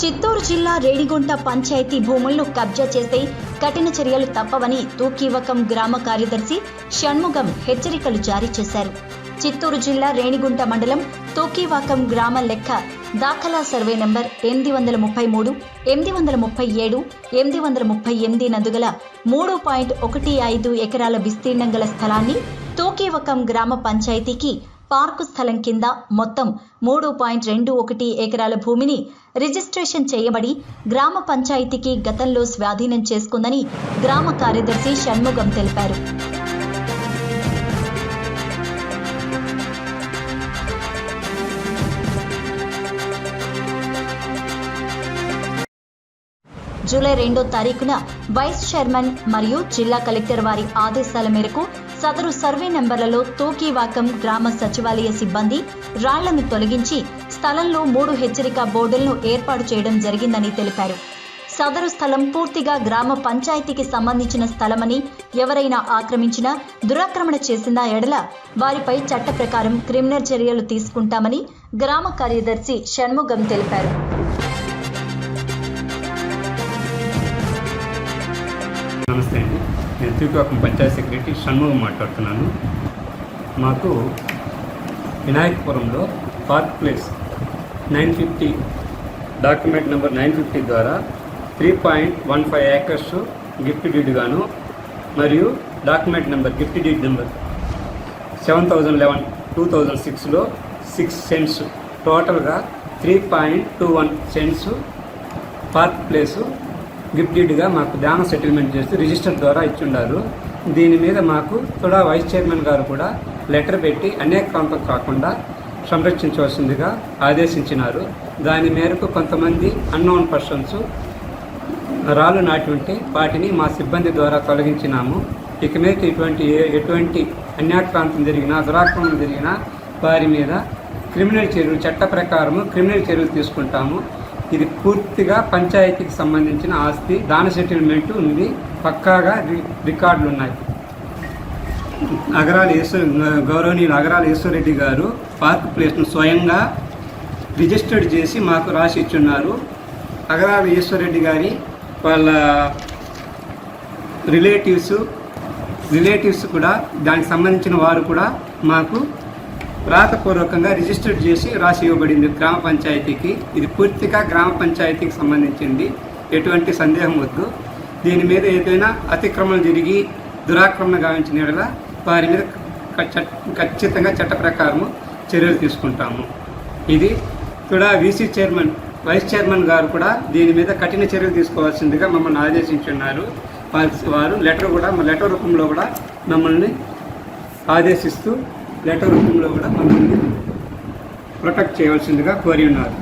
చిత్తూరు జిల్లా రేణిగుంట పంచాయతీ భూములను కబ్జా చేస్తే కఠిన చర్యలు తప్పవని తూకీవకం గ్రామ కార్యదర్శి షణ్ముగం హెచ్చరికలు జారీ చేశారు. చిత్తూరు జిల్లా రేణిగుంట మండలం తూకీవాకం గ్రామ లెక్క దాఖలా సర్వే నెంబర్ ఎనిమిది వందల ముప్పై మూడు ఎనిమిది వందల ముప్పై ఏడు ఎనిమిది వందల ముప్పై ఎనిమిది నందుగల మూడు పాయింట్ ఒకటి ఐదు ఎకరాల విస్తీర్ణం గల స్థలాన్ని తూకీవకం గ్రామ పంచాయతీకి పార్కు స్థలం కింద మొత్తం మూడు పాయింట్ రెండు ఒకటి ఎకరాల భూమిని రిజిస్ట్రేషన్ చేయబడి గ్రామ పంచాయతీకి గతంలో స్వాధీనం చేసుకుందని గ్రామ కార్యదర్శి షణ్ముగం తెలిపారు. జూలై రెండో తారీఖున వైస్ చైర్మన్ మరియు జిల్లా కలెక్టర్ వారి ఆదేశాల మేరకు సదరు సర్వే నెంబర్లలో తూకీవాకం గ్రామ సచివాలయ సిబ్బంది రాళ్ళను తొలగించి స్థలంలో మూడు హెచ్చరిక బోర్డులను ఏర్పాటు చేయడం జరిగిందని తెలిపారు. సదరు స్థలం పూర్తిగా గ్రామ పంచాయతీకి సంబంధించిన స్థలమని ఎవరైనా ఆక్రమించినా దురాక్రమణ చేసిన ఎడల వారిపై చట్ట ప్రకారం క్రిమినల్ చర్యలు తీసుకుంటామని గ్రామ కార్యదర్శి షణ్ముగం తెలిపారు. నేను పంచాయత్ సెక్రటరీ షణ్ముఖం మాట్లాడుతున్నాను. మాకు వినాయకపురంలో park place nine fifty document number nine fifty ద్వారా three point one five acres gift deed గాను మరియు document number gift deed number seven thousand eleven two thousand సిక్స్లో సిక్స్ సెంట్స్ టోటల్గా three point two one cents park place gift డీడ్గా మాకు ధ్యాన settlement చేసి register ద్వారా ఇచ్చుండారు. దీని మీద మాకు కూడా వైస్ చైర్మన్ గారు కూడా లెటర్ పెట్టి అనేక ప్రాంతం కాకుండా సంరక్షించవలసిందిగా ఆదేశించినారు. దాని మేరకు కొంతమంది అన్నోన్ పర్సన్స్ రాళ్ళు నాటి ఉంటే వాటిని మా సిబ్బంది ద్వారా తొలగించినాము. ఇక మీద ఇటువంటి ఎటువంటి అన్యాక్రాంతం జరిగినా దురాక్రమణం జరిగినా వారి మీద క్రిమినల్ చర్యలు చట్ట ప్రకారము క్రిమినల్ చర్యలు తీసుకుంటాము. ఇది పూర్తిగా పంచాయతీకి సంబంధించిన ఆస్తి దాన సెటిల్మెంట్ ఉంది. పక్కాగా రి- రికార్డులు ఉన్నాయి అగరాల ఈశ్వర్ గౌరవనీయులు నగరాల ఈశ్వరెడ్డి గారు పార్క్ ప్లేస్ను స్వయంగా రిజిస్టర్డ్ చేసి మాకు రాసి ఇచ్చున్నారు. అగరాల ఈశ్వరెడ్డి గారి వాళ్ళ రిలేటివ్స్ రిలేటివ్స్ కూడా దానికి సంబంధించిన వారు కూడా మాకు వ్రాతపూర్వకంగా రిజిస్టర్ చేసి రాసి ఇవ్వబడింది గ్రామ పంచాయతీకి. ఇది పూర్తిగా గ్రామ పంచాయతీకి సంబంధించింది. ఎటువంటి సందేహం వద్దు. దీని మీద ఏదైనా అతిక్రమణ జరిగి దురాక్రమణ గావించిన వారి మీద చట్- ఖచ్చితంగా చట్ట ప్రకారము చర్యలు తీసుకుంటాము. ఇది కూడా వీసీ చైర్మన్ వైస్ చైర్మన్ గారు కూడా దీని మీద కఠిన చర్యలు తీసుకోవాల్సిందిగా మమ్మల్ని ఆదేశించున్నారు. వారి- వారు లెటర్ కూడా లెటర్ రూపంలో కూడా మమ్మల్ని ఆదేశిస్తూ లెటర్ రూపంలో కూడా మమ్మల్ని ప్రొటెక్ట్ చేయవలసిందిగా కోరి ఉన్నారు.